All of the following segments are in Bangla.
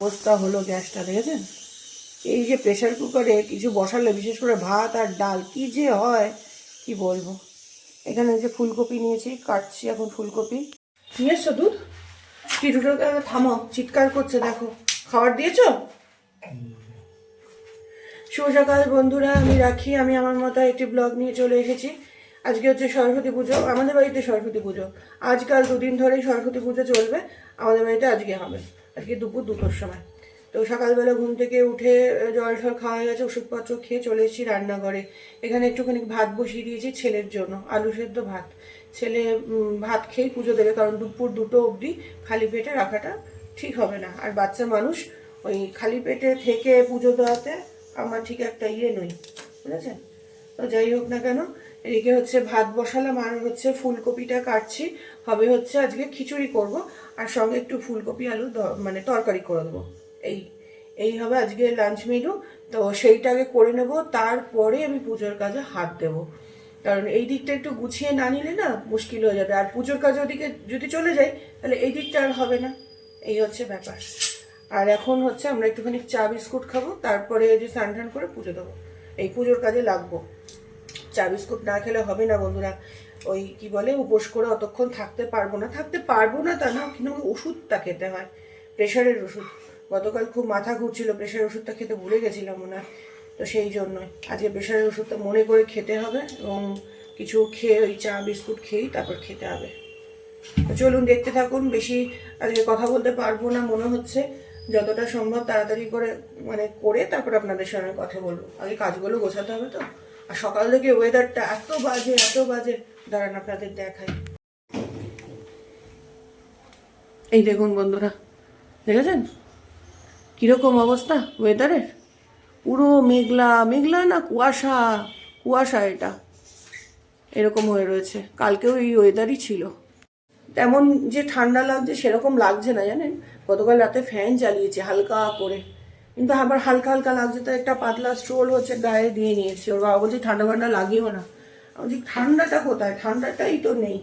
অবস্থা হলো গ্যাসটা, দেখেছেন? এই যে প্রেশার কুকারে কিছু বসালে, বিশেষ করে ভাত আর ডাল, কি যে হয়, কি বলব? এখানে যে ফুলকপি নিয়েছি, কাটছি এখন ফুলকপি। নিয়ে এসছো দুধ? টিটুটোকে থামো, চিৎকার করছে, দেখো। খাবার দিয়েছ? শুভ সকাল, বন্ধুরা, আমি রাখি। আমি আমার মতো একটি ব্লগ নিয়ে চলে এসেছি। আজকে হচ্ছে সরস্বতী পুজো, আমাদের বাড়িতে সরস্বতী পুজো। আজকাল দুদিন ধরেই সরস্বতী পুজো চলবে, আমাদের বাড়িতে আজকে হবে। আজকে দুপুর দুটোর সময়। তো সকালবেলা ঘুম থেকে উঠে জল টল খাওয়া হয়ে গেছে, ওষুধপত্র খেয়ে চলে এসেছি রান্নাঘরে। এখানে একটুখানি ভাত বসিয়ে দিয়েছি ছেলের জন্য, আলু সেদ্ধ ভাত। ছেলে ভাত খেয়েই পুজো দেবে, কারণ দুপুর দুটো অবধি খালি পেটে রাখাটা ঠিক হবে না। আর বাচ্চা মানুষ ওই খালি পেটে থেকে পুজো দেওয়াতে আমার ঠিক একটা ইয়ে নই, বুঝেছেন? তো যাই হোক না কেন, এদিকে হচ্ছে ভাত বসালাম, আর হচ্ছে ফুলকপিটা কাটছি। হবে হচ্ছে আজকে খিচুড়ি করব, আর সঙ্গে একটু ফুলকপি আলু মানে তরকারি করে দেবো এই এই হবে আজকে লাঞ্চ মেনু তো সেইটা আগে করে নেব, তারপরে আমি পুজোর কাজে হাত দেবো। কারণ এই দিকটা একটু গুছিয়ে না নিলে না মুশকিল হয়ে যাবে, আর পুজোর কাজে ওদিকে যদি চলে যাই, তাহলে এই দিকটা আর হবে না। এই হচ্ছে ব্যাপার। আর এখন হচ্ছে আমরা একটুখানি চা বিস্কুট খাব, তারপরে যে স্নান করে পুজো দেবো। এই পুজোর কাজে লাগবো। চা বিস্কুট না খেলে হবে না বন্ধুরা। ওই কি বলে, উপোস করে অতক্ষণ থাকতে পারব না। থাকতে পারব না তা না, কিন্তু ওষুধটা খেতে হয়। প্রেশারের ওষুধ। গতকাল খুব মাথা ঘুরছিল, প্রেশারের ওষুধটা খেতে ভুলে গেছিলাম হয়। তো সেই জন্যই। আজকে প্রেশারের ওষুধটা মনে করে খেতে হবে এবং কিছু খেয়ে ওই চা, বিস্কুট খেয়েই তারপর খেতে হবে। তো চলুন, দেখতে থাকুন। বেশি আজকে কথা বলতে পারব না, মনে হচ্ছে। যতটা সম্ভব তাড়াতাড়ি করে মানে করে তারপর আপনাদের সঙ্গে কথা বলব। আগে কাজগুলো গোছাতে হবে তো? আর সকাল থেকে ওয়েদারটা এত বাজে এত বাজে। দাঁড়ান, আপনাদের দেখাই। এই দেখুন বন্ধুরা, দেখেছেন? কীরকম অবস্থা ওয়েদারের পুরো মেঘলা মেঘলা না কুয়াশা কুয়াশা এটা। এরকম হয়ে রয়েছে। কালকেও এই ওয়েদারই ছিল। তেমন যে ঠান্ডা লাগছে সেরকম লাগছে না, জানেন? গতকাল রাতে ফ্যান চালিয়েছি, হালকা করে। কিন্তু আবার হালকা হালকা লাগছে, তো একটা পাতলা স্ট্রোল হচ্ছে, গায়ে দিয়ে নিয়েছি। ওর বাবা বলছে, ঠান্ডা ঠান্ডা লাগিও না। বলছি, ঠান্ডাটা কোথায়? ঠান্ডাটাই তো নেই।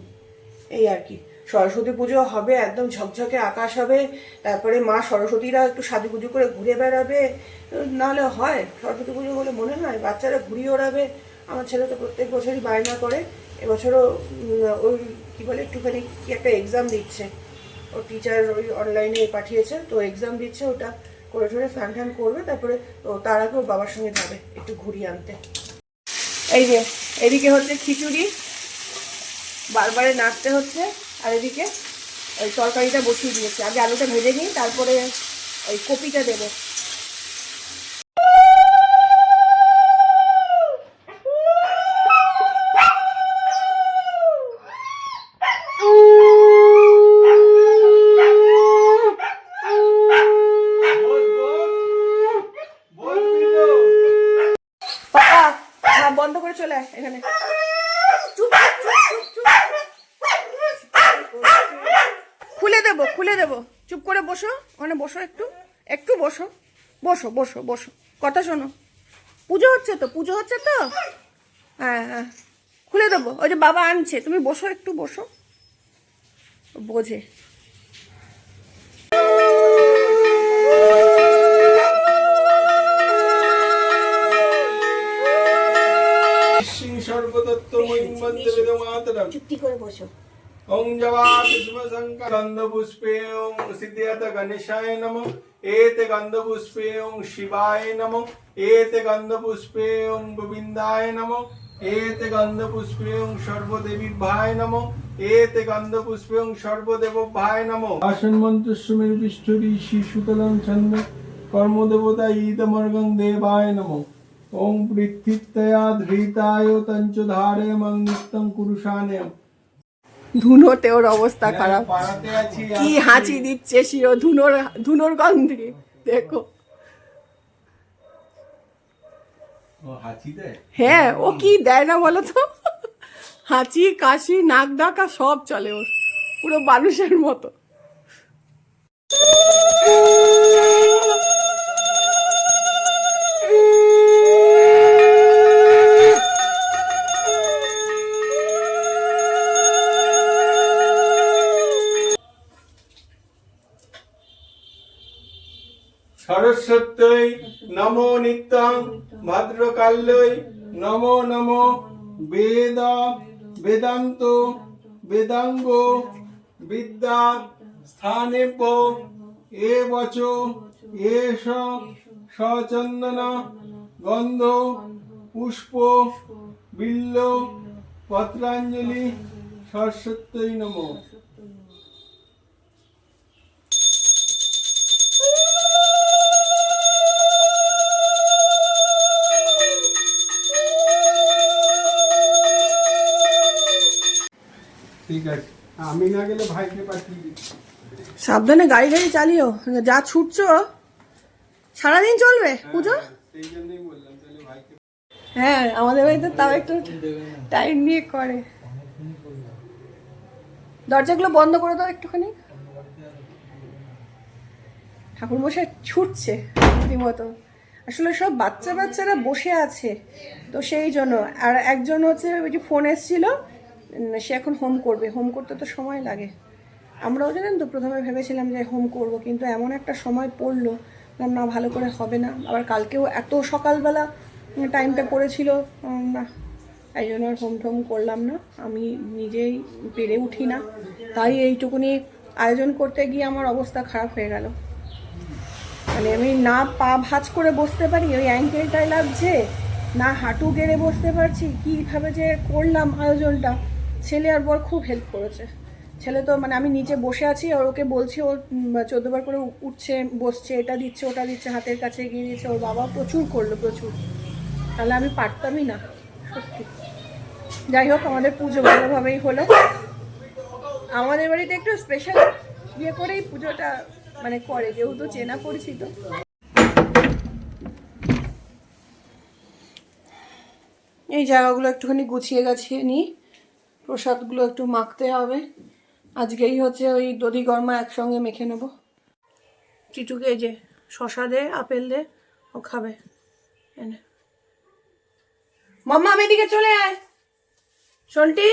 এই আর কি। সরস্বতী পুজো হবে, একদম ঝকঝকে আকাশ হবে, তারপরে মা সরস্বতীরা একটু সাজুগুজু করে ঘুরে বেড়াবে। নাহলে হয়, সরস্বতী পুজো বলে মনে হয়, বাচ্চারা ঘুরিয়ে ওড়াবে। আমার ছেলে তো প্রত্যেক বছরই বায়না করে। এবছরও ওই কী বলে একটুখানি কি একটা এক্সাম দিচ্ছে। ওর টিচার ওই অনলাইনে পাঠিয়েছে, তো এক্সাম দিচ্ছে ওটা। করে ঠরে স্নান টান করবে, তারপরে তার আগে ওর বাবার সঙ্গে যাবে একটু ঘুরিয়ে আনতে। এই যে, এদিকে হচ্ছে খিচুড়ি, বারবারে নাড়তে হচ্ছে, আর এদিকে ওই তরকারিটা বসিয়ে দিয়েছে। আগে আলুটা ভেজে নিই, তারপরে ওই কপিটা দেবো পাপা হ্যাঁ বন্ধ করে চলে আয় এখানে চুপ, চুপ, চুপ, চুপ, চুপ। খুলে দেবো খুলে দেবো চুপ করে বসো ওখানে বসো একটু একটু বসো বসো বসো বসো কথা শোনো পুজো হচ্ছে তো পুজো হচ্ছে তো হ্যাঁ হ্যাঁ খুলে দেবো ওই যে বাবা আনছে তুমি বসো একটু বসো বোঝে চুক্তি করে বসো ওং জবাত শুভশঙ্কর গন্ধপুষ্পে ওং সিদ্ধিয়ত গণেশায় নম এতে গন্ধপুষ্পে ওং শিবায় নম এতে গন্ধপুষ্পে ওং গোবিন্দায় নম এতে গন্ধপুষ্পে ওং সর্বদেবীভায় নম এতে গন্ধপুষ্পে ওং সর্বদেবভায় নম আসন মন্ত্রস্বমের পৃষ্ঠরি শিশুতলং ছন্দ কর্মদেবতা ঈদমর্গং দেবায় নম ওং পৃথিত্যয়া ধৃতায় তঞ্চ ধারে মং নিত্যং কুরুষানেয় ধুনোতে ওর অবস্থা খারাপ। কি হাঁচি দিচ্ছে শিও ধুনোর ধুনোর গন্ধে দেখো। হ্যাঁ ও কি দেয় না বলো তো? হাঁচি কাশি নাক ডাকা সব চলে ওর পুরো মানুষের মতো। নমো নিত্যং ভদ্রকাল্যই নমো নমো বেদ, বেদান্ত, বেদাঙ্গ, বিদ্যা স্থানেব এ বচ, এষ, সচন্দন, গন্ধ, পুষ্প, বিল্ল, পত্রাঞ্জলি, সরস্বত্যই নমঃ। ঠিক আছে। আমি না গেলে ভাইকে পাঠিয়ে দিচ্ছি। সাবধানে গাড়ি গাড়ি চালিও যা ছুটছো সারাদিন চলবে পুজো? সেই জন্যই বললাম তাহলে ভাইকে হ্যাঁ আমাদের বাড়িতে তাও একটু টাইম নিয়ে করে। দরজাগুলো বন্ধ করে দাও একটুখানি। ঠাকুর মশাই ছুটছে রীতিমতো। আসলে সব বাচ্চা বাচ্চারা বসে আছে তো সেই জন্য। আর একজন হচ্ছে ওই যে ফোন এসেছিল সে এখন হোম করবে। হোম করতে তো সময় লাগে। আমরাও জানেন তো, প্রথমে ভেবেছিলাম যে হোম করব, কিন্তু এমন একটা সময় পড়ল না, ভালো করে হবে না। আবার কালকেও এত সকালবেলা টাইমটা পড়েছিল না এই জন্য আর হোম টোম করলাম না। আমি নিজেই পেরে উঠি না। তাই এইটুকুনি আয়োজন করতে গিয়ে আমার অবস্থা খারাপ হয়ে গেল। মানে আমি না পা ভাঁজ করে বসতে পারি, ওই অ্যাঙ্কেলটাই লাগছে, না হাঁটু গেড়ে বসতে পারছি, কীভাবে যে করলাম আয়োজনটা। ছেলে আর বর খুব হেল্প করেছে। ছেলে তো মানে আমি নিচে বসে আছি আর ওকে বলছি, ও চোদ্দবার করে উঠছে, বসছে, এটা দিচ্ছে, ওটা দিচ্ছে, হাতের কাছে এগিয়ে দিচ্ছে ওর বাবা প্রচুর করল, প্রচুর। তাহলে আমি পারতামই না, সত্যি। যাই হোক, আমাদের পুজো ভালোভাবেই হলো। আমাদের বাড়িতে একটু স্পেশাল ইয়ে করেই পুজোটা মানে করে, যেহেতু চেনা পরিচিত। এই জায়গাগুলো একটুখানি গুছিয়ে গাছিয়ে নিই। প্রসাদগুলো একটু মাখতে হবে। আজকেই হচ্ছে ওই দধি গরমা একসঙ্গে মেখে নেব। চিটুকে যে শশা দে, আপেল দে, ও খাবে। এনে। মাম্মা এদিকে চলে আয়। সন্টি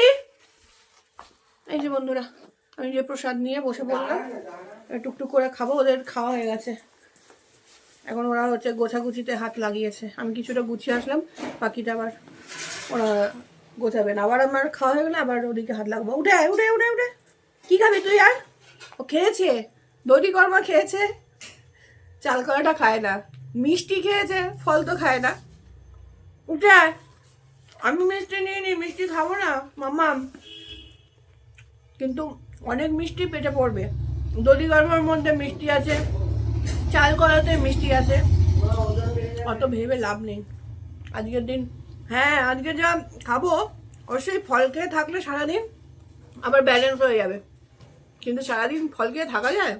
এই যে বন্ধুরা, আমি যে প্রসাদ নিয়ে বসে পড়লাম টুকটুক করে খাব, ওদের খাওয়া হয়ে গেছে। এখন ওরা হচ্ছে গোছাগুছিতে হাত লাগিয়েছে। আমি কিছুটা গুছিয়ে আসলাম, বাকিটা আবার ওরা গোছাবেন আবার আমার খাওয়া হয়ে গেলে আবার ওদিকে হাত লাগবো। উঠে উঠে উঠে উঠে। কি খাবি তুই আর? ও খেয়েছে। দড়ি কর্মা খেয়েছে? চাল কলাটা খায় না। মিষ্টি খেয়েছে, ফল তো খায় না। উঠে আমি মিষ্টি নিয়ে নিই মিষ্টি খাব না, মাম্মা। কিন্তু অনেক মিষ্টি পেটে পড়বে। দধি গরমের মধ্যে মিষ্টি আছে, চাল কলাতে মিষ্টি আছে। অত ভেবে লাভ নেই। আজকের দিন হ্যাঁ আজকে যা খাব অবশ্যই ফল খেয়ে থাকলে সারাদিন আবার ব্যালেন্স হয়ে যাবে। কিন্তু সারাদিন ফল খেয়ে থাকা যায়?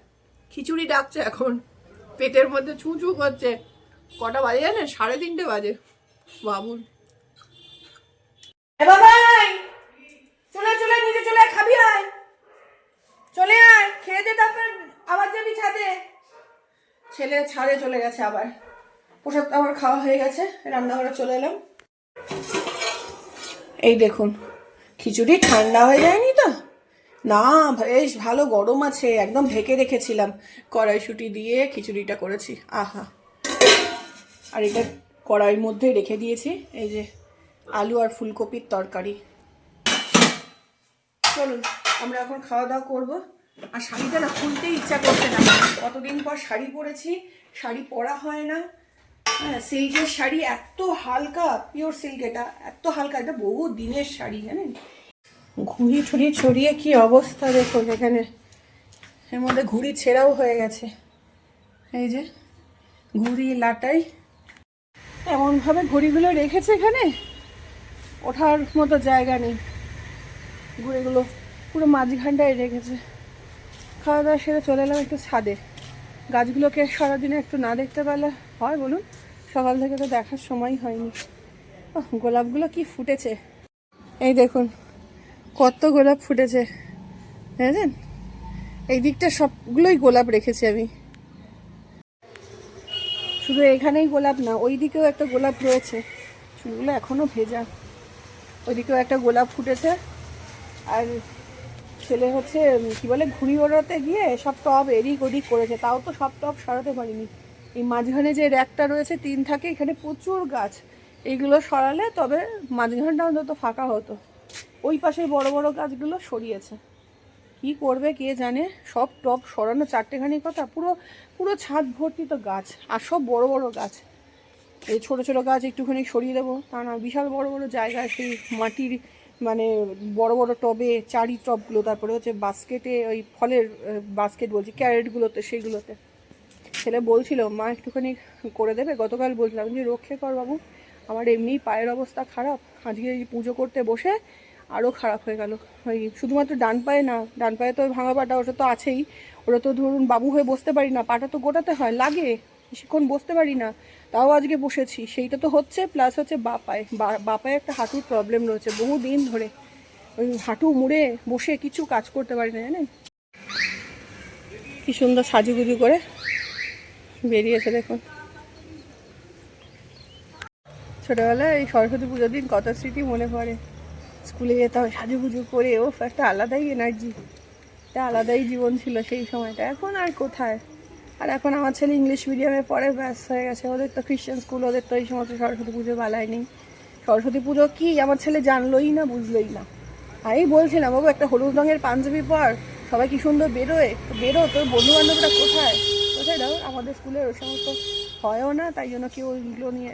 খিচুড়ি ডাকছে এখন। পেটের মধ্যে ছুঁ ছু করছে। কটা বাজে জানেন? সাড়ে তিনটে বাজে। বাবাই চলে চলে নিচে চলে খাবি আয়। চলে আয়, খেয়ে দে তারপর আবার যাবি ছাদে। ছেলে ছাদে চলে গেছে আবার। প্রসাদ আমার খাওয়া হয়ে গেছে, রান্নাঘরে চলে এলাম। এই দেখুন, খিচুড়ি ঠান্ডা হয়ে যায়নি তো? না, বেশ ভালো গরম আছে, একদম ঢেকে রেখেছিলাম। কড়াইশুটি দিয়ে খিচুড়িটা করেছি, আহা। আর এটা কড়াইয়ের মধ্যে রেখে দিয়েছি, এই যে আলু আর ফুলকপির তরকারি। চলুন, আমরা এখন খাওয়া দাওয়া করব। আর শাড়িটা না খুলতে ইচ্ছা করছে না। কতদিন পর শাড়ি পরেছি, শাড়ি পরা হয় না। হ্যাঁ সিল্কের শাড়ি এত হালকা পিওর সিল্ক এটা, এত হালকা, এটা বহু দিনের শাড়ি, জানেন? ঘুড়ি ঠুড়ি ছড়িয়ে কি অবস্থা দেখুন এখানে এর মধ্যে ঘুড়ি ছেঁড়াও হয়ে গেছে। এই যে, ঘুড়ি, লাটাই। এমনভাবে ঘুড়িগুলো রেখেছে এখানে? ওঠার মতো জায়গা নেই। ঘুড়িগুলো পুরো মাঝখানটায় রেখেছে। খাওয়া দাওয়া সেরে চলে এলাম একটু ছাদে। গাছগুলোকে সারাদিনে একটু না দেখতে পেলে হয়, বলুন? সকাল থেকে তো দেখার সময় হয়নি। গোলাপগুলো কি ফুটেছে? এই দেখুন, কত গোলাপ ফুটেছে। বুঝলেন এই দিকটা সবগুলোই গোলাপ রেখেছি আমি। শুধু এখানেই গোলাপ না, ওই দিকেও একটা গোলাপ রয়েছে। চুলগুলো এখনও ভেজা। ওইদিকেও একটা গোলাপ ফুটেছে। আর ছেলে হচ্ছে কি বলে, ঘুড়ি ওড়াতে গিয়ে সব টব এদিক ওদিক করেছে। তাও তো সব টব সরাতে পারিনি। এই মাঝখানে যে র্যাকটা রয়েছে, তিন থাকে, এখানে প্রচুর গাছ। এইগুলো সরালে তবে মাঝখানটা অন্তত ফাঁকা হতো। ওই পাশে বড় বড় গাছগুলো সরিয়েছে। কি করবে কে জানে? সব টপ সরানো চারটেখানি কথা, পুরো পুরো ছাদ ভর্তি তো গাছ, আর সব বড় বড় গাছ। এই ছোট ছোট গাছ একটুখানি সরিয়ে দেবো। তা না, বিশাল বড় বড় জায়গায় সেই মাটির মানে বড় বড় টবে, চারি টবগুলো, তারপরে হচ্ছে বাস্কেটে ওই ফলের বাস্কেট বলছি ক্যারেটগুলোতে সেইগুলোতে। ছেলে বলছিল, মা, একটুখানি করে দেবে? গতকাল বলছিলাম যে, রক্ষে কর বাবু, আমার এমনি পায়ের অবস্থা খারাপ। আজকে এই পুজো করতে বসে আরও খারাপ হয়ে গেল। ওই শুধুমাত্র ডান পায়ে না, ডান পায়ে তো ভাঙা পাটা, ওটা তো আছেই। ওটা তো ধরুন বাবু হয়ে বসতে পারি না, পাটা তো গোটাতে হয়, লাগে। বেশিক্ষণ বসতে পারি না, তাও আজকে বসেছি। সেইটা তো হচ্ছে প্লাস হচ্ছে বাপায় বাপায় একটা হাঁটুর প্রবলেম রয়েছে বহু দিন ধরে। ওই হাঁটু মুড়ে বসে কিছু কাজ করতে পারি না, জানেন? কি সুন্দর সাজুগুজু করে বেরিয়েছে, দেখুন। ছোটোবেলায় এই সরস্বতী পুজোর দিন কত স্মৃতি মনে পড়ে। স্কুলে যেতাম, সাজুগুজু করে, ও একটা আলাদাই এনার্জি একটা আলাদাই জীবন ছিল সেই সময়টা। এখন আর কোথায়? আর এখন আমার ছেলে ইংলিশ মিডিয়ামে পড়ে, ব্যাস, হয়ে গেছে। ওদের তো খ্রিশ্চান স্কুল ওদের তো এই সমস্ত সরস্বতী পুজো বালায় নেই। সরস্বতী পুজো কি? আমার ছেলে জানলোই না, বুঝলোই না। আমি বলছিলাম, বাবু, একটা হলুদ রঙের পাঞ্জাবি পর সবাই কি সুন্দর বেরোয়? বেরো, তোর বন্ধু বান্ধবরা কোথায়? দাও, আমাদের স্কুলের ওই সমস্ত হয়ও না, তাই জন্য কেউ ওইগুলো নিয়ে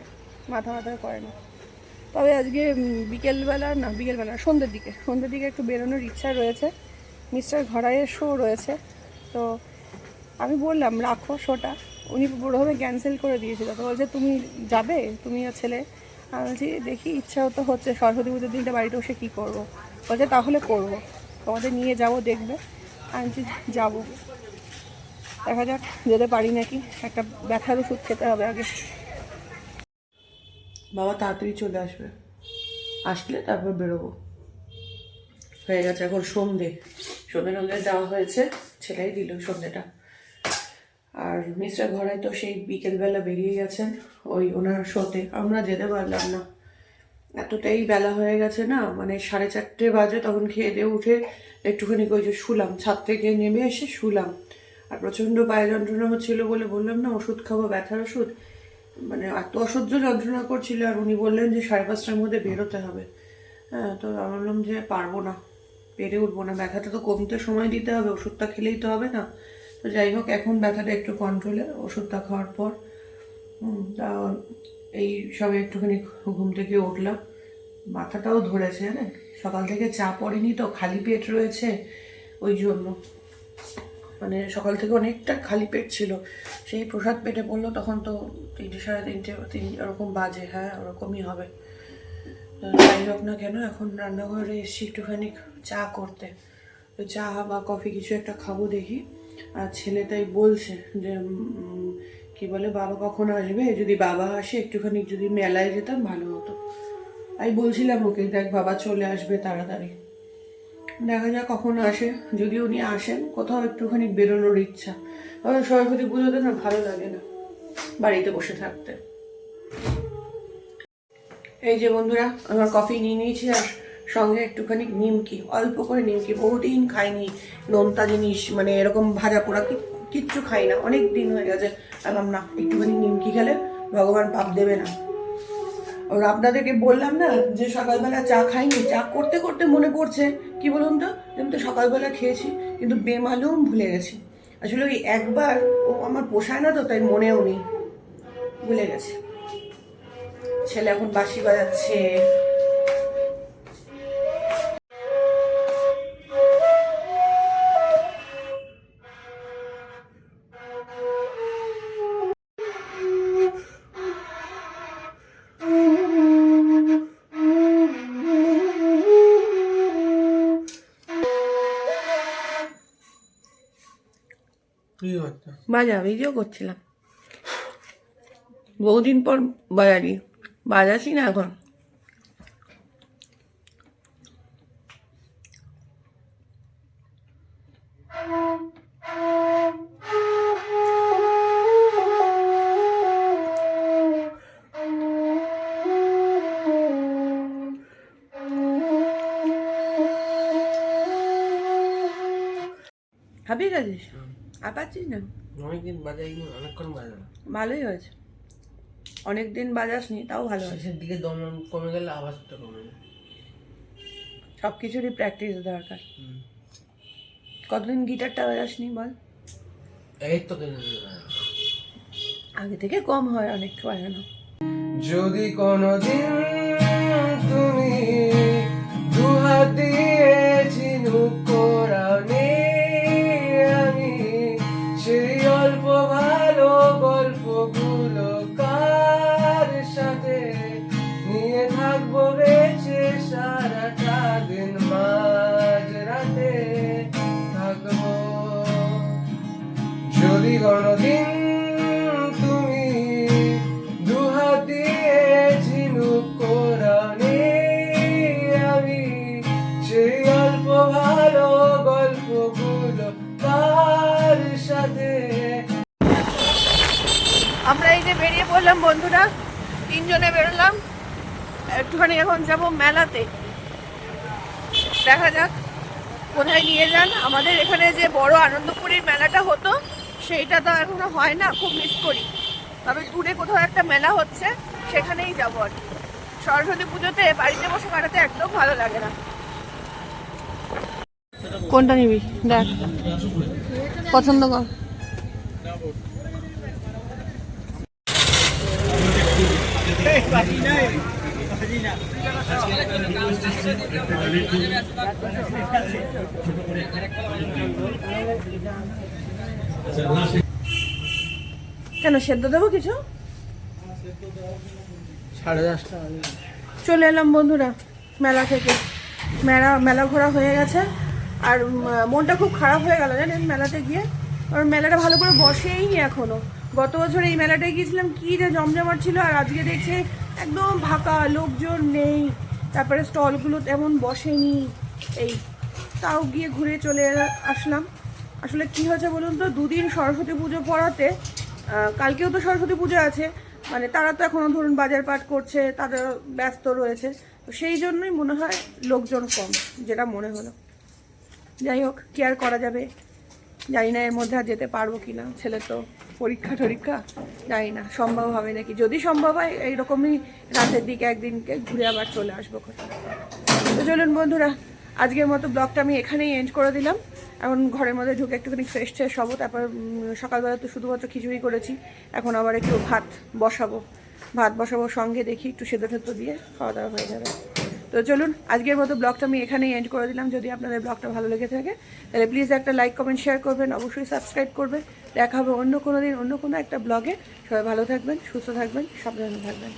মাথা মাথা করে না। তবে আজকে বিকেলবেলা না, বিকেলবেলা সন্ধ্যের দিকে সন্ধ্যের দিকে একটু বেরোনোর ইচ্ছা রয়েছে। মিস্টার ঘরাইয়ের শো রয়েছে, তো আমি বললাম, রাখো শোটা উনি প্রথমে ক্যান্সেল করে দিয়েছিল। তো বলছে, তুমি যাবে? তুমি আর ছেলে? আমি বলছি, দেখি, ইচ্ছা তো হচ্ছে, সরস্বতী পুজোর দিনটা বাড়িতে বসে কী করব? বলছে, তাহলে করব। তোমাদের নিয়ে যাব, দেখবে। আমি যাব। দেখা যাক, যেতে পারি নাকি। একটা ব্যথার ওষুধ খেতে হবে আগে। বাবা তাড়াতাড়ি চলে আসবে। আসলে তারপর বেরোবো। হয়ে গেছে এখন সন্ধে। সন্ধে সন্ধে দেওয়া হয়েছে, ছেলেই দিল সন্ধেটা। আর মিস্টার ঘরে তো সেই বিকেলবেলা বেরিয়ে গেছেন, ওই ওনার শোতে। আমরা যেতে পারলাম না। এতটাই বেলা হয়ে গেছে না মানে সাড়ে চারটে বাজে তখন খেয়ে দিয়ে উঠে একটুখানি ওই যে শুলাম, ছাদ থেকে নেমে এসে শুলাম। আর প্রচণ্ড পায়ে যন্ত্রণা হচ্ছিল বলে বললাম, না, ওষুধ খাব, ব্যথার ওষুধ। মানে এত অসহ্য যন্ত্রণা করছিল, আর উনি বললেন যে সাড়ে পাঁচটার মধ্যে বেরোতে হবে। হ্যাঁ তো আমি বললাম যে পারব না, পেরে উঠবো না। ব্যথাটা তো কমতে সময় দিতে হবে, ওষুধটা খেলেই তো হবে না। তো যাই হোক, এখন ব্যথাটা একটু কন্ট্রোলে ওষুধটা খাওয়ার পর তা এই সবে একটুখানি ঘুম থেকে উঠলাম। মাথাটাও ধরেছে জানেন সকাল থেকে চা পড়েনি তো, খালি পেট রয়েছে, ওই জন্য। মানে সকাল থেকে অনেকটা খালি পেট ছিল। সেই প্রসাদ পেটে পড়ল, তখন তো তিনটে সাড়ে তিনটে, তিন ওরকম বাজে হ্যাঁ ওরকমই হবে। যাই হোক না কেন, এখন রান্নাঘরে এসেছি একটুখানি চা করতে। তো চা বা কফি কিছু একটা খাব দেখি। আর ছেলে তাই বলছে যে কি বলে, বাবা কখন আসবে? যদি বাবা আসে, একটুখানি যদি মেলায় যেতাম ভালো হতো। আমি বলছিলাম ওকে, দেখ বাবা চলে আসবে তাড়াতাড়ি। দেখা যাক কখন আসে। যদি উনি আসেন, কোথাও একটুখানি বেরোনোর ইচ্ছা। তবে সরস্বতী পুজোতে না ভালো লাগে না বাড়িতে বসে থাকতে। এই যে বন্ধুরা, আমার কফি নিয়ে নিয়েছি আর সঙ্গে একটুখানি নিমকি। অল্প করে নিমকি, বহুদিন খাইনি। নোনতা জিনিস মানে এরকম ভাজা পোড়া কিচ্ছু খাই না। অনেক দিন হয়ে গেছে। বললাম না, একটুখানি নিমকি খেলে ভগবান পাপ দেবে না। আর আপনাদেরকে বললাম না যে সকালবেলা চা খাইনি, চা করতে করতে মনে পড়ছে। কি বলুন তো? আমি তো সকালবেলা খেয়েছি, কিন্তু বেমালুম ভুলে গেছি। আসলে ওই একবার ও আমার পোষায় না তো, তাই মনেও নেই। ভুলে গেছে। ছেলে এখন বাঁশি বাজাচ্ছে বাজা ভিডিও করছিলাম। বহুদিন পর বাজারি বাজাছি না এখন। হাবিয়ে গেছিস? আর পাচ্ছিস না? অনেকদিন বাজাইনি অনেকক্ষণ বাজানো ভালোই হয়েছে। অনেক দিন বাজাসনি তাও ভালো হয়েছে। দিকে দম কমে গেলে আওয়াজটা কমে যায়। সব কিছুরই প্র্যাকটিস দরকার কতদিন গিটারটা বাজাসনি বল? এই তো আগে থেকে কম হয় অনেক বাজানো। যদি কোনোদিন তুমি দুহাত তিনজনে বেরোলাম। একটুখানি এখন যাব মেলাতে। দেখা যাক, কোথায় নিয়ে যান। আমাদের এখানে যে বড় আনন্দপুরীর মেলাটা হতো, সেইটা তো এখনও হয় না, খুব মিস করি। তবে দূরে কোথাও একটা মেলা হচ্ছে, সেখানেই যাব আর। সরস্বতী পুজোতে বাড়িতে বসে কাটাতে একদম ভালো লাগে না। কোনটা নিবি? দেখ। পছন্দ কর। কেন সেদ্ধ দেবো কিছু? সাড়ে দশটা চলে এলাম বন্ধুরা মেলা থেকে। মেলা মেলা ঘোরা হয়ে গেছে। আর মনটা খুব খারাপ হয়ে গেল জানেন মেলাতে গিয়ে। কারণ মেলাটা ভালো করে বসেই নি এখনও। গত বছর এই মেলাটায় গিয়েছিলাম, কি যে জমজমাট ছিল, আর আজকে দেখছি একদম ফাঁকা, লোকজন নেই। তারপরে স্টলগুলো তেমন বসেনি। এই, তাও গিয়ে ঘুরে চলে আসলাম। আসলে কি হয়েছে বলুন তো, দুদিন সরস্বতী পুজো পড়াতে কালকেও তো সরস্বতী পুজো আছে মানে তারা তো এখনও ধরুন বাজার পাট করছে, তাদের ব্যস্ত রয়েছে, তো সেই জন্যই মনে হয় লোকজন কম, যেটা মনে হলো। যাই হোক কেয়ার করা যাবে? জানি না এর মধ্যে আর যেতে পারব কি না ছেলে তো পরীক্ষা টরীক্ষা, জানি না, সম্ভব হবে নাকি? যদি সম্ভব হয়, এইরকমই রাতের দিকে একদিনকে ঘুরে আবার চলে আসব তো চলুন বন্ধুরা, আজকের মতো ব্লগটা আমি এখানেই এন্ড করে দিলাম। এখন ঘরের মধ্যে ঢুকে একটুখানি ফ্রেশ ট্রেশ হব, তারপর সকালবেলা তো শুধুমাত্র খিচুড়ি করেছি। এখন আবার একটু ভাত বসাবো। ভাত বসাবো সঙ্গে দেখি, একটু সেদ্ধ টেদ্ধ দিয়ে খাওয়া দাওয়া হয়ে যাবে। তো চলুন, আজকের মতো ব্লগটা আমি এখানেই এন্ড করে দিলাম। যদি আপনাদের ব্লগটা ভালো লেগে থাকে, তাহলে প্লিজ একটা লাইক কমেন্ট শেয়ার করবেন, অবশ্যই সাবস্ক্রাইব করবেন। দেখা হবে অন্য কোনো দিন, অন্য কোনো একটা ব্লগে। সবাই ভালো থাকবেন, সুস্থ থাকবেন, সাবধানে থাকবেন।